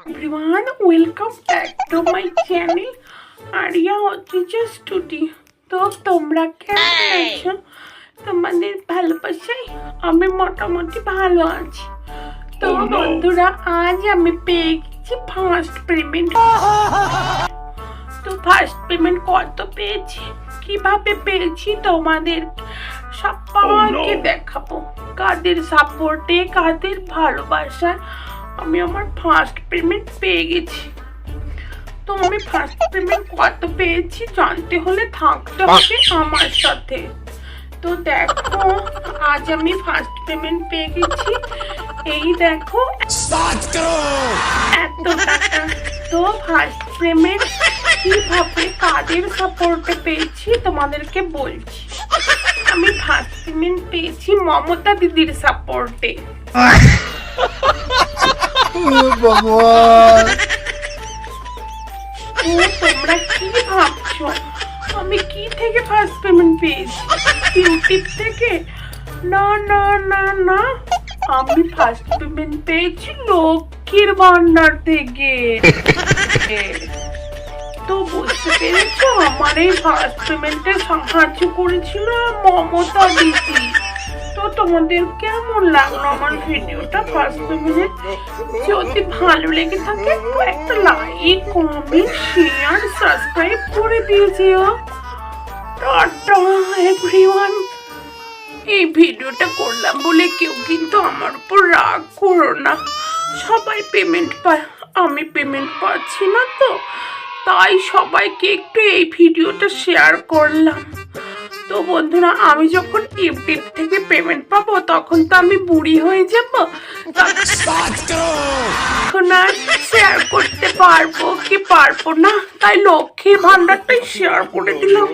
everyone, welcome back to my channel. Ariya Atrija studio তো তোমরা কেমন আছো তোমাদের ভালোবাসায় আমি মোটামুটি ভালো আছি তো বন্ধুরা আজ আমি পেয়ে গেছি ফার্স্ট পেমেন্ট তো ফার্স্ট পেমেন্ট কত পেয়েছি কীভাবে পেয়েছি তোমাদের সবাইকে দেখাবো কাদের সাপোর্টে কাদের ভালোবাসায় আমি আমার ফার্স্ট পেমেন্ট পেয়ে গেছি। তো আমি ফার্স্ট পেমেন্ট কত পেয়েছি জানতে হলে থাকতে হবে আমার সাথে। তো দেখো আজ আমি ফার্স্ট পেমেন্ট পেয়ে গেছি। এই দেখো এত টাকা। তো ফার্স্ট পেমেন্ট কীভাবে কাদের সাপোর্টে পেয়েছি তোমাদেরকে বলছি। আমি ফার্স্ট পেমেন্ট পেয়েছি মমতা দিদির সাপোর্টে ভগবান। তোমরা কি ভাবছ? আমি কি থেকে ফার্স্ট পেমেন্ট পেয়েছি? ইউটিউব থেকে? না না না না। আমি ফার্স্ট পেমেন্ট পেয়েছি লক্ষ্মীর ভান্ডার থেকে। তো বুঝতে পেরেছ? আমার এই ফার্স্ট পেমেন্টে সাহায্য করেছিল মমতা দিদি। তো তোমাদের কেমন লাগল আমার ভিডিওটা? ফার্স্ট পেমেন্ট যদি ভালো লেগে থাকে তো একটা লাইক কমেন্ট শেয়ার সাবস্ক্রাইব করে দিয়েছিও টাটা এভরিওয়ান এই ভিডিওটা করলাম বলে কেউ কিন্তু আমার উপর রাগ করো না। সবাই পেমেন্ট পায়, আমি পেমেন্ট পাচ্ছি না তো। তাই সবাইকে একটু এই ভিডিওটা শেয়ার করলাম। তো বন্ধুরা আমি যখন ইউটিউব থেকে পেমেন্ট পাবো তখন তো আমি বুড়ি হয়ে যাব এখন আর শেয়ার করতে পারব কি পারব না তাই লক্ষ্মীর ভান্ডারটাই শেয়ার করে দিলাম